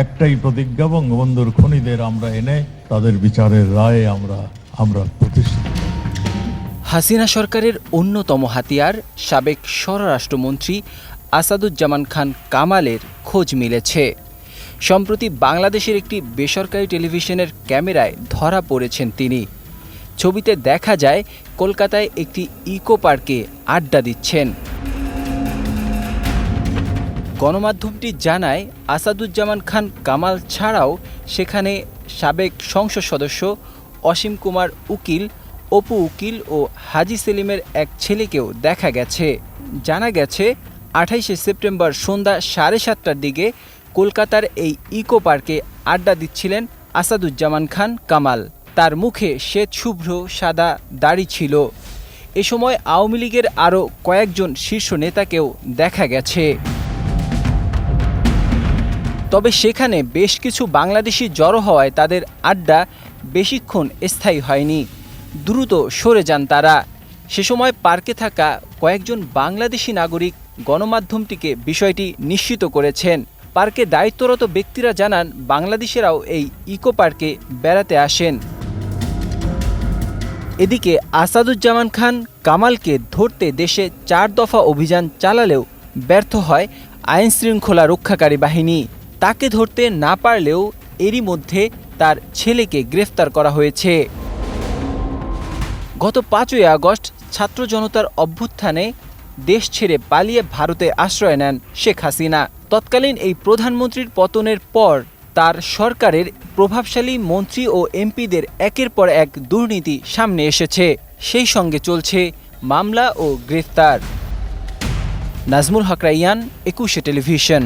একটাই প্রতিজ্ঞা, বঙ্গবন্ধুর খনিদের আমরা এনে তাদের বিচারের রায়ে আমরা আমরা প্রতিষ্ঠিত। হাসিনা সরকারের অন্যতম হাতিয়ার, সাবেক স্বরাষ্ট্রমন্ত্রী আসাদুজ্জামান খান কামালের খোঁজ মিলেছে। সম্প্রতি বাংলাদেশের একটি বেসরকারি টেলিভিশনের ক্যামেরায় ধরা পড়েছেন তিনি। ছবিতে দেখা যায়, কলকাতায় একটি ইকো পার্কে আড্ডা দিচ্ছেন। গণমাধ্যমটি জানায়, আসাদুজ্জামান খান কামাল ছাড়াও সেখানে সাবেক সংসদ সদস্য অসীম কুমার উকিল, অপু উকিল ও হাজি সেলিমের এক ছেলেকেও দেখা গেছে। জানা গেছে, আঠাইশে সেপ্টেম্বর সন্ধ্যা সাড়ে সাতটার দিকে কলকাতার এই ইকো পার্কে আড্ডা দিচ্ছিলেন আসাদুজ্জামান খান কামাল। তার মুখে শ্বেত শুভ্র, সাদা দাড়ি ছিল। এ সময় আওয়ামী লীগের আরও কয়েকজন শীর্ষ নেতাকেও দেখা গেছে। তবে সেখানে বেশ কিছু বাংলাদেশি জড়ো হওয়ায় তাদের আড্ডা বেশিক্ষণ স্থায়ী হয়নি। দ্রুত সরে যান তারা। সে সময় পার্কে থাকা কয়েকজন বাংলাদেশি নাগরিক গণমাধ্যমটিকে বিষয়টি নিশ্চিত করেছেন। পার্কে দায়িত্বরত ব্যক্তিরা জানান, বাংলাদেশেরাও এই ইকো পার্কে বেড়াতে আসেন। এদিকে আসাদুজ্জামান খান কামালকে ধরতে দেশে চার দফা অভিযান চালালেও ব্যর্থ হয় আইনশৃঙ্খলা রক্ষাকারী বাহিনী। তাকে ধরতে না পারলেও এরই মধ্যে তার ছেলেকে গ্রেফতার করা হয়েছে। গত পাঁচই আগস্ট ছাত্র জনতার অভ্যুত্থানে দেশ ছেড়ে পালিয়ে ভারতে আশ্রয় নেন শেখ হাসিনা। তৎকালীন এই প্রধানমন্ত্রীর পতনের পর তার সরকারের প্রভাবশালী মন্ত্রী ও এমপিদের একের পর এক দুর্নীতি সামনে এসেছে। সেই সঙ্গে চলছে মামলা ও গ্রেফতার। নাজমুল হক রাইয়ান, একুশে টেলিভিশন।